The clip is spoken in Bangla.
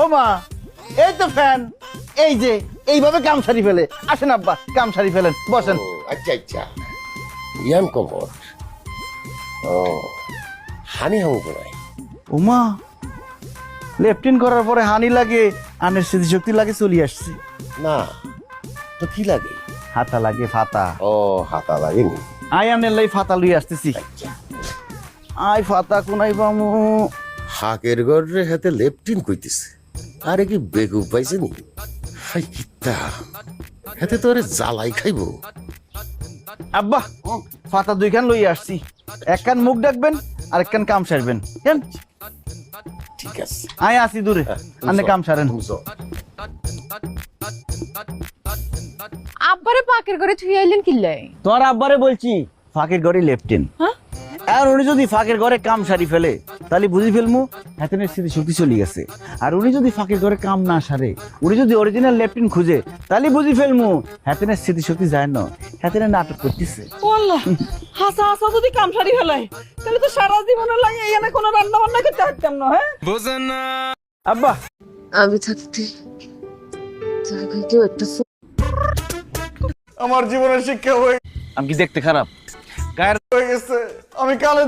ও মা এই তো ফ্যান। এই যে এইভাবে কাম সারি ফেলে। আসেন আব্বা কাম সারি ফেলেন বসেন। আচ্ছা আচ্ছা। ইয়ান কমর। ও হানি হামু নাই উমা লেফটিন করার পরে হানি লাগে আনের স্মৃতিশক্তি লাগে চলে আসছে। না তো কি লাগে? হাতা লাগে ফাতা। ও হাতা লাগেনি। আই আনের লাই ফাতা লই আসতেছি। আই ফাতা কোনাই বামু? হাকের গড়ে হাতে লেপটিন কইতেছে। আরে কি বেগুব পাইছে নি হাই কিত্তা হাতে তো আরে জ্বালাই খাইবো। আব্বা ফাতা দুইখান লই আসছি। এক কান মুখ ডাকবেন আর এক কান কাম সারবেন। কেন? ঠিক আছে। আয় আসি দূরে। আনে কাম সারেন। বুঝো আব্বারে পাকের ঘরে থুই আইলেন কিল্লে তোমার আব্বারে বলছি ফাঁকের ঘরে লেফটেন হ্যাঁ? আর উনি যদি ফাঁকের ঘরে কাম সারি ফেলে তাহলে বুঝি ফেলমু হাতেনের স্মৃতি শক্তি চলে গেছে। আর উনি যদি ফাঁকের ঘরে কাম না সারে উনি যদি অরিজিনাল লেফটেন খুঁজে তাহলে বুঝি ফেলমু হাতেনের স্মৃতি শক্তি যায় না হাতেনের নাটক করতেছে। হাসা হাসা যদি কাম সারি ফেলায় তাহলে তো সারা জীবনের লাগে এখানে কোনো রান্না বান্না করতে পারতাম না হ্যাঁ? আব্বা। আমি থাকতে কেউ একটা আমার জীবনের শিক্ষা হয়ে আমি কি দেখতে খারাপ? গায়ের হয়ে গেছে। আমি কালে